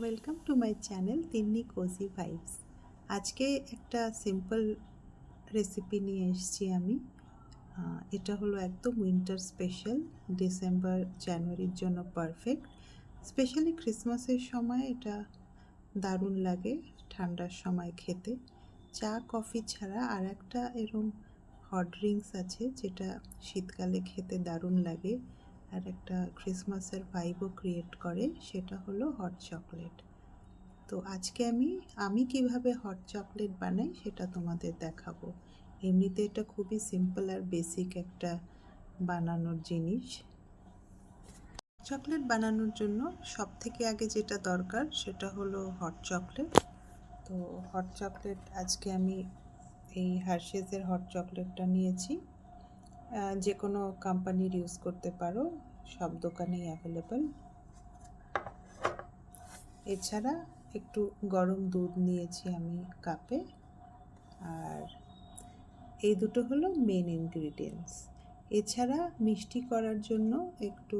Welcome to my channel Tinni cozy vibes আজকে একটা simple recipe নিয়ে এসেছি আমি। এটা হলো একদম উইন্টার স্পেশাল ডিসেম্বর জানুয়ারির জন্য পারফেক্ট স্পেশালি ক্রিসমাসের সময় এটা দারুণ লাগে ঠান্ডার সময় খেতে। চা, কফি ছাড়া আর একটা এরম হট ড্রিঙ্কস আছে যেটা শীতকালে খেতে দারুণ লাগে। আর একটা ক্রিসমাসের ভাইবও ক্রিয়েট করে, সেটা হলো হট চকলেট তো আজকে আমি আমি কীভাবে হট চকলেট বানাই সেটা তোমাদের দেখাবো। এমনিতে এটা খুবই সিম্পল আর বেসিক একটা বানানোর জিনিস। চকলেট বানানোর জন্য সব থেকে আগে যেটা দরকার সেটা হলো হট চকলেট তো হট চকলেট আজকে আমি এই হার্শেজের হট চকলেটটা নিয়েছি। যে কোনো কোম্পানির ইউজ করতে পারো, সব দোকানেই অ্যাভেলেবল এছাড়া একটু গরম দুধ নিয়েছি আমি কাপে, আর এই দুটো হলো মেন ইনগ্রিডিয়েন্টস এছাড়া মিষ্টি করার জন্য একটু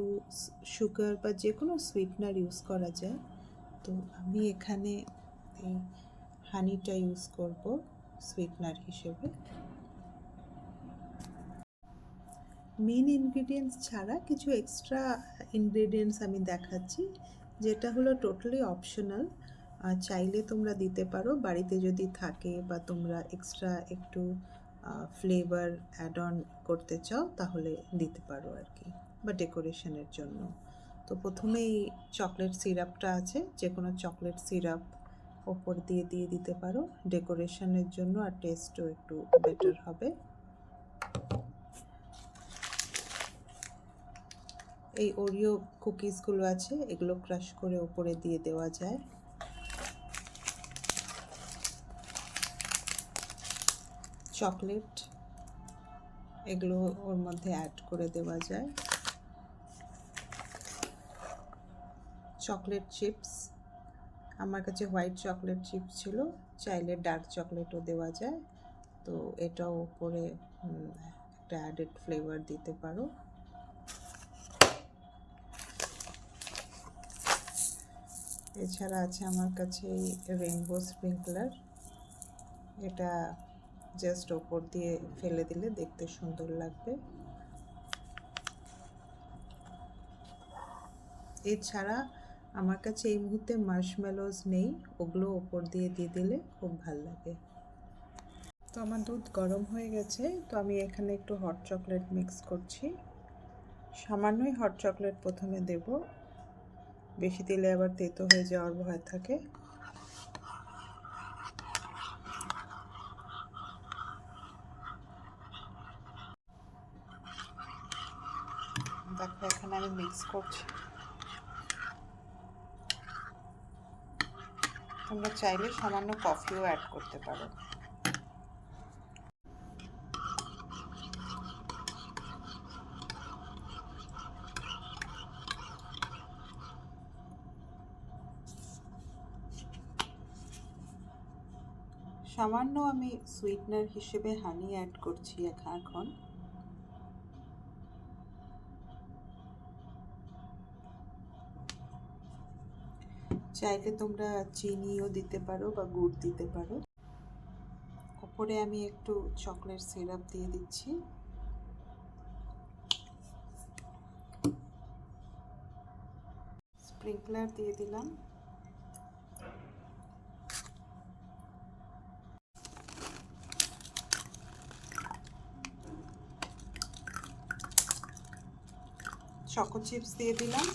সুগার বা যে কোনো সুইটনার ইউজ করা যায়। তো আমি এখানে এই হানিটা ইউজ করব সুইটনার হিসেবে। মেন ইনগ্রিডিয়েন্টস ছাড়া কিছু এক্সট্রা ইনগ্রিডিয়েন্টস আমি দেখাচ্ছি, যেটা হলো টোটালি অপশনাল চাইলে তোমরা দিতে পারো, বাড়িতে যদি থাকে বা তোমরা এক্সট্রা একটু ফ্লেভার অ্যাড অন করতে চাও, তাহলে দিতে পারো আর কি, বা ডেকোরেশনের জন্য। তো প্রথমেই চকলেট সিরাপটা আছে যে কোনো চকলেট সিরাপ ওপর দিয়ে দিয়ে দিতে পারো। ডেকোরেশনের জন্য আর টেস্টও একটু বেটার হবে। এই ওরিও কুকিজগুলো আছে, এগুলো ক্রাশ করে ওপরে দিয়ে দেওয়া যায়। চকলেট এগুলো ওর মধ্যে অ্যাড করে দেওয়া যায়। চকলেট চিপস আমার কাছে হোয়াইট চকলেট চিপস ছিল, চাইলে ডার্ক চকলেটও দেওয়া যায়। তো এটাও ওপরে একটা অ্যাডেড ফ্লেভার দিতে পারো। এছাড়া আছে আমার কাছে এই রেইনবো স্প্রিংকলার এটা জাস্ট ওপর দিয়ে ফেলে দিলে দেখতে সুন্দর লাগবে। এছাড়া আমার কাছে এই মুহূর্তে মার্শমেলোজ নেই, ওগুলো ওপর দিয়ে দিয়ে দিলে খুব ভালো লাগে। তো আমার দুধ গরম হয়ে গেছে, তো আমি এখানে একটু হট চকলেট মিক্স করছি। সামান্যই হট চকলেট প্রথমে দেবো। বেশি দিলে আবার তেতো হয়ে যাওয়ার ভয় থাকে। দেখো, এখানে আমি মিক্স করছি। তোমরা চাইলে সামান্য কফিও অ্যাড করতে পারো। সামান্য আমি সুইটনার হিসেবে হানি অ্যাড করছি এখা- এখন। চাইলে তোমরা চিনিও দিতে পারো বা গুড় দিতে পারো। ওপরে আমি একটু চকলেট সিরাপ দিয়ে দিচ্ছি। স্প্রিংকলার দিয়ে দিলাম। চকো চিপস দিয়ে দিলাম।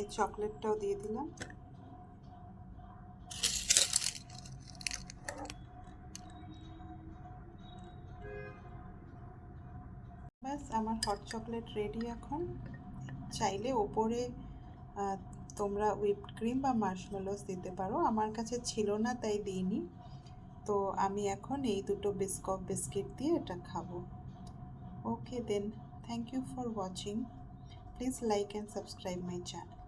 এই চকলেটটাও দিয়ে দিলাম। ব্যাস, আমার হট চকলেট রেডি এখন। চাইলে ওপরে তোমরা হুইপড ক্রিম বা মার্শমেলোস দিতে পারো। আমার কাছে ছিল না, তাই দিইনি। তো আমি এখন এই দুটো বিস্কপ বিস্কিট দিয়ে এটা খাব। Okay then thank you for watching please like and subscribe my channel